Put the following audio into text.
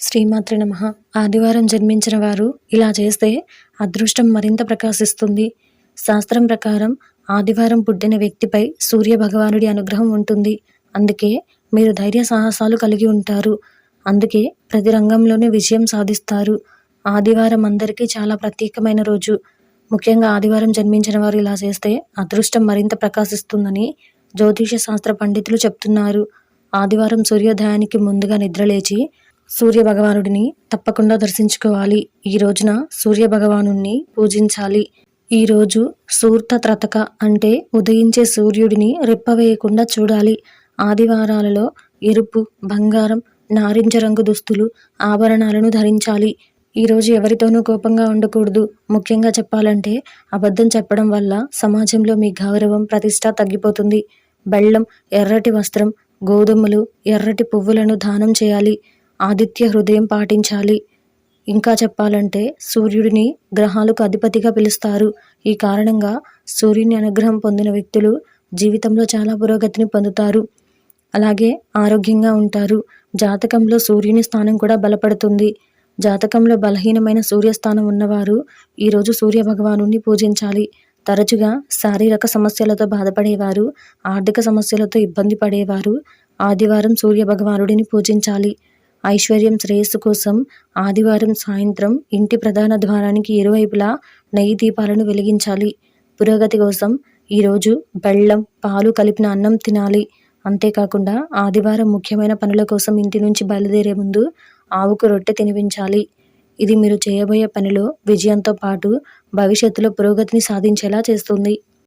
శ్రీమాత్రి నమ. ఆదివారం జన్మించిన వారు ఇలా చేస్తే అదృష్టం మరింత ప్రకాశిస్తుంది. శాస్త్రం ప్రకారం ఆదివారం పుట్టిన వ్యక్తిపై సూర్య భగవానుడి అనుగ్రహం ఉంటుంది. అందుకే మీరు ధైర్య సాహసాలు కలిగి ఉంటారు. అందుకే ప్రతి రంగంలోనూ విజయం సాధిస్తారు. ఆదివారం అందరికీ చాలా ప్రత్యేకమైన రోజు. ముఖ్యంగా ఆదివారం జన్మించిన వారు ఇలా చేస్తే అదృష్టం మరింత ప్రకాశిస్తుందని జ్యోతిష శాస్త్ర పండితులు చెప్తున్నారు. ఆదివారం సూర్యోదయానికి ముందుగా నిద్రలేచి సూర్య భగవానుడిని తప్పకుండా దర్శించుకోవాలి. ఈ రోజున సూర్య భగవానుణ్ణి పూజించాలి. ఈరోజు రోజు సూర్త త్రతక అంటే ఉదయించే సూర్యుడిని రెప్పవేయకుండా చూడాలి. ఆదివారాలలో ఎరుపు బంగారం నారింజ రంగు దుస్తులు ఆభరణాలను ధరించాలి. ఈరోజు ఎవరితోనూ కోపంగా ఉండకూడదు. ముఖ్యంగా చెప్పాలంటే అబద్ధం చెప్పడం వల్ల సమాజంలో మీ గౌరవం ప్రతిష్ట తగ్గిపోతుంది. బెల్లం ఎర్రటి వస్త్రం గోధుమలు ఎర్రటి పువ్వులను దానం చేయాలి. ఆదిత్య హృదయం పాటించాలి. ఇంకా చెప్పాలంటే సూర్యుడిని గ్రహాలకు అధిపతిగా పిలుస్తారు. ఈ కారణంగా సూర్యుని అనుగ్రహం పొందిన వ్యక్తులు జీవితంలో చాలా పురోగతిని పొందుతారు. అలాగే ఆరోగ్యంగా ఉంటారు. జాతకంలో సూర్యుని స్థానం కూడా బలపడుతుంది. జాతకంలో బలహీనమైన సూర్యస్థానం ఉన్నవారు ఈరోజు సూర్య భగవాను పూజించాలి. తరచుగా శారీరక సమస్యలతో బాధపడేవారు ఆర్థిక సమస్యలతో ఇబ్బంది పడేవారు ఆదివారం సూర్య భగవానుడిని పూజించాలి. ఐశ్వర్యం శ్రేయస్సు కోసం ఆదివారం సాయంత్రం ఇంటి ప్రధాన ద్వారానికి ఇరువైపులా నెయ్యి దీపాలను వెలిగించాలి. పురోగతి కోసం ఈరోజు బెల్లం పాలు కలిపిన అన్నం తినాలి. అంతేకాకుండా ఆదివారం ముఖ్యమైన పనుల కోసం ఇంటి నుంచి బయలుదేరే ముందు ఆవుకు రొట్టె తినిపించాలి. ఇది మీరు చేయబోయే పనిలో విజయంతో పాటు భవిష్యత్తులో పురోగతిని సాధించేలా చేస్తుంది.